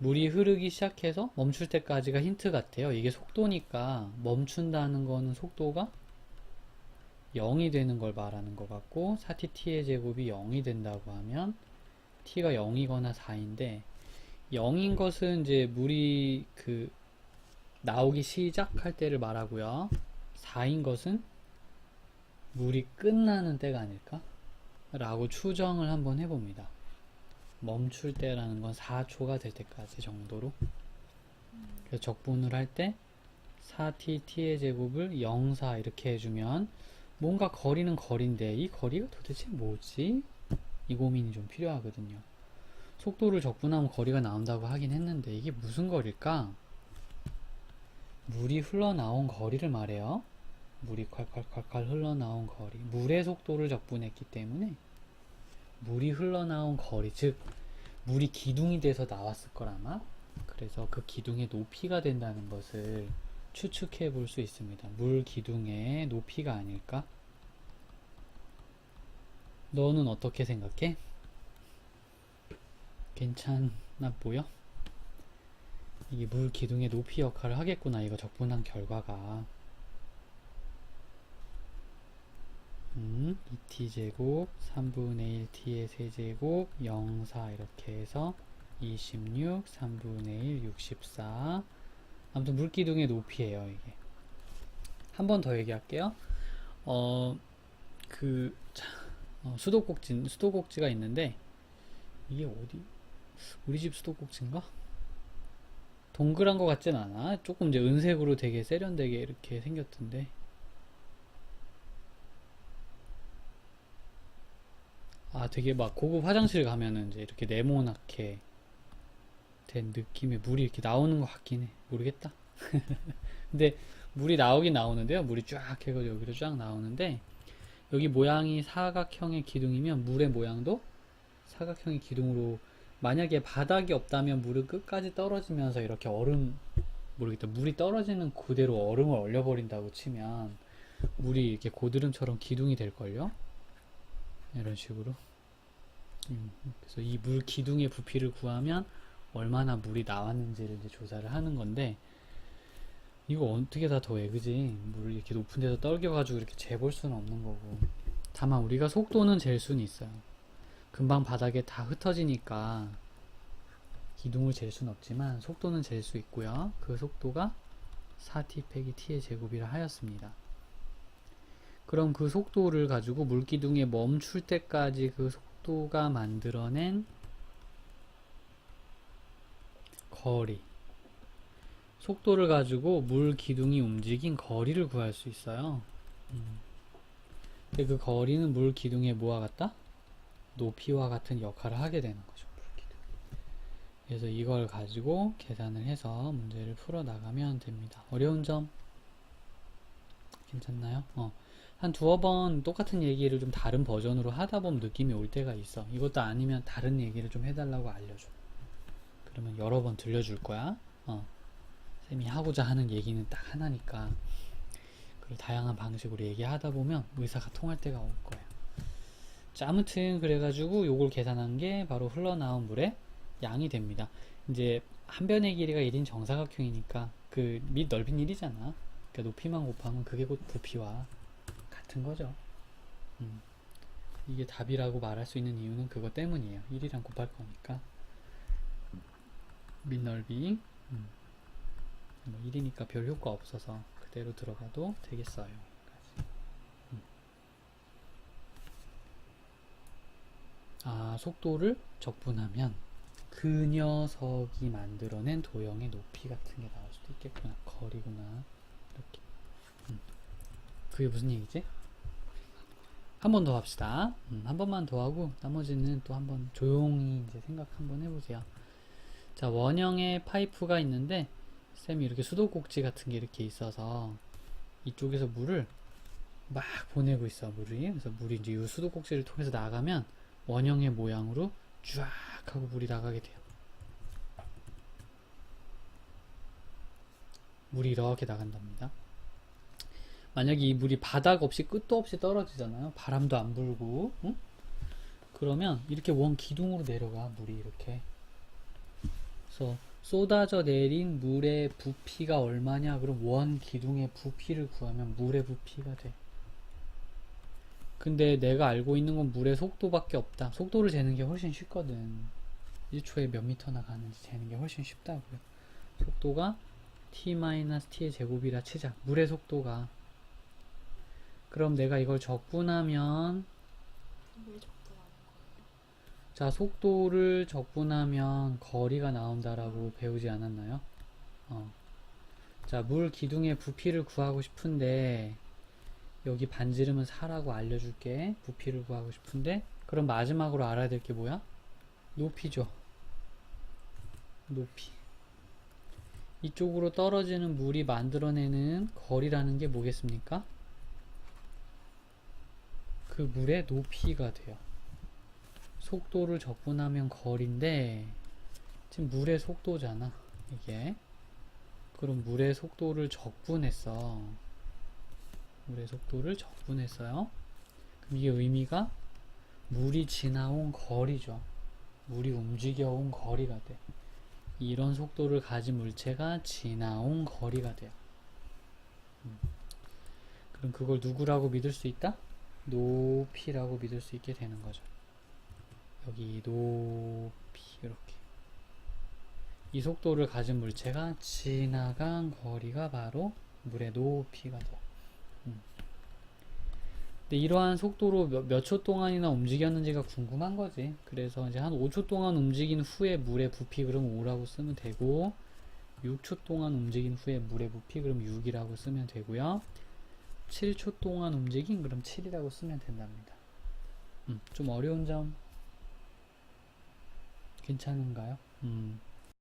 물이 흐르기 시작해서 멈출 때까지가 힌트 같아요. 이게 속도니까 멈춘다는 거는 속도가 0이 되는 걸 말하는 것 같고 4tt의 제곱이 0이 된다고 하면 t가 0이거나 4인데 0인 것은 이제 물이 그 나오기 시작할 때를 말하고요. 4인 것은 물이 끝나는 때가 아닐까? 라고 추정을 한번 해봅니다. 멈출 때라는 건 4초가 될 때까지 정도로. 그래서 적분을 할 때 4t, t의 제곱을 0, 4 이렇게 해주면 뭔가 거리는 거리인데 이 거리가 도대체 뭐지? 이 고민이 좀 필요하거든요. 속도를 적분하면 거리가 나온다고 하긴 했는데 이게 무슨 거리일까? 물이 흘러나온 거리를 말해요. 물이 콸콸콸콸 흘러나온 거리. 물의 속도를 적분했기 때문에 물이 흘러나온 거리, 즉 물이 기둥이 돼서 나왔을 거라마. 그래서 그 기둥의 높이가 된다는 것을 추측해 볼 수 있습니다. 물 기둥의 높이가 아닐까? 너는 어떻게 생각해? 괜찮아 보여? 이게 물 기둥의 높이 역할을 하겠구나. 이거 적분한 결과가. 음, 2t제곱, 3분의 1t의 세제곱, 0, 4 이렇게 해서 26, 3분의 1, 64. 아무튼 물기둥의 높이에요, 이게. 한 번 더 얘기할게요. 어, 그, 자, 어, 수도꼭지, 수도꼭지가 있는데, 이게 어디? 우리 집 수도꼭지인가? 동그란 것 같진 않아. 조금 이제 은색으로 되게 세련되게 이렇게 생겼던데. 아, 되게 막 고급 화장실 가면은 이제 이렇게 네모나게 된 느낌의 물이 이렇게 나오는 것 같긴 해. 모르겠다. 근데 물이 나오긴 나오는데요. 물이 쫙 해가지고 여기로 쫙 나오는데 여기 모양이 사각형의 기둥이면 물의 모양도 사각형의 기둥으로 만약에 바닥이 없다면 물은 끝까지 떨어지면서 이렇게 얼음 모르겠다. 물이 떨어지는 그대로 얼음을 얼려버린다고 치면 물이 이렇게 고드름처럼 기둥이 될걸요? 이런 식으로. 음, 그래서 이 물 기둥의 부피를 구하면 얼마나 물이 나왔는지를 이제 조사를 하는 건데 이거 어떻게 다 더해 그지? 물을 이렇게 높은 데서 떨겨 가지고 이렇게 재볼 수는 없는 거고 다만 우리가 속도는 잴 수는 있어요 금방 바닥에 다 흩어지니까 기둥을 잴 수는 없지만 속도는 잴 수 있고요 그 속도가 4t 빼기 t의 제곱이라 하였습니다 그럼 그 속도를 가지고 물기둥에 멈출 때까지 그 속도가 만들어낸 거리 속도를 가지고 물 기둥이 움직인 거리를 구할 수 있어요. 음. 근데 그 거리는 물 기둥의 뭐와 같다? 높이와 같은 역할을 하게 되는 거죠. 그래서 이걸 가지고 계산을 해서 문제를 풀어 나가면 됩니다. 어려운 점 괜찮나요? 어. 한 두어 번 똑같은 얘기를 좀 다른 버전으로 하다 보면 느낌이 올 때가 있어. 이것도 아니면 다른 얘기를 좀 해달라고 알려줘. 그러면 여러 번 들려줄 거야. 어. 쌤이 하고자 하는 얘기는 딱 하나니까 그걸 다양한 방식으로 얘기하다 보면 의사가 통할 때가 올 거예요. 자, 아무튼 그래가지고 요걸 계산한 게 바로 흘러나온 물의 양이 됩니다. 이제 한 변의 길이가 1인 정사각형이니까 그 밑 넓이는 1이잖아. 그러니까 높이만 곱하면 그게 곧 부피와 같은 거죠. 음. 이게 답이라고 말할 수 있는 이유는 그것 때문이에요. 1이랑 곱할 거니까. 밑 넓이. 음. 뭐 1이니까 별 효과 없어서 그대로 들어가도 되겠어요. 음. 아, 속도를 적분하면 그 녀석이 만들어낸 도형의 높이 같은 게 나올 수도 있겠구나. 거리구나. 이렇게. 음. 그게 무슨 얘기지? 한 번 더 합시다. 음, 한 번만 더 하고 나머지는 또 한 번 조용히 이제 생각 한번 해보세요. 자, 원형의 파이프가 있는데 쌤이 이렇게 수도꼭지 같은 게 이렇게 있어서 이쪽에서 물을 막 보내고 있어 물이 그래서 물이 이제 이 수도꼭지를 통해서 나가면 원형의 모양으로 쫙 하고 물이 나가게 돼요 물이 이렇게 나간답니다 만약에 이 물이 바닥 없이 끝도 없이 떨어지잖아요 바람도 안 불고 응? 그러면 이렇게 원 기둥으로 내려가 물이 이렇게 그래서 쏟아져 내린 물의 부피가 얼마냐? 그럼 원 기둥의 부피를 구하면 물의 부피가 돼. 근데 내가 알고 있는 건 물의 속도밖에 없다. 속도를 재는 게 훨씬 쉽거든. 1초에 몇 미터나 가는지 재는 게 훨씬 쉽다고요. 속도가 t-t의 제곱이라 치자. 물의 속도가. 그럼 내가 이걸 적분하면. 자, 속도를 적분하면 거리가 나온다라고 배우지 않았나요? 어. 자, 물 기둥의 부피를 구하고 싶은데, 여기 반지름은 4라고 알려줄게. 부피를 구하고 싶은데, 그럼 마지막으로 알아야 될 게 뭐야? 높이죠. 높이. 이쪽으로 떨어지는 물이 만들어내는 거리라는 게 뭐겠습니까? 그 물의 높이가 돼요. 속도를 적분하면 거리인데 지금 물의 속도잖아 이게 그럼 물의 속도를 적분했어 물의 속도를 적분했어요 그럼 이게 의미가 물이 지나온 거리죠 물이 움직여온 거리가 돼 이런 속도를 가진 물체가 지나온 거리가 돼요 음. 그럼 그걸 누구라고 믿을 수 있다? 높이라고 믿을 수 있게 되는 거죠 여기 높이 이렇게 이 속도를 가진 물체가 지나간 거리가 바로 물의 높이가 돼요. 음. 근데 이러한 속도로 몇 초 동안이나 움직였는지가 궁금한 거지. 그래서 이제 한 5초 동안 움직인 후에 물의 부피 그럼 5라고 쓰면 되고 6초 동안 움직인 후에 물의 부피 그럼 6이라고 쓰면 되고요. 7초 동안 움직인 그럼 7이라고 쓰면 된답니다. 음, 좀 어려운 점 괜찮은가요? 음.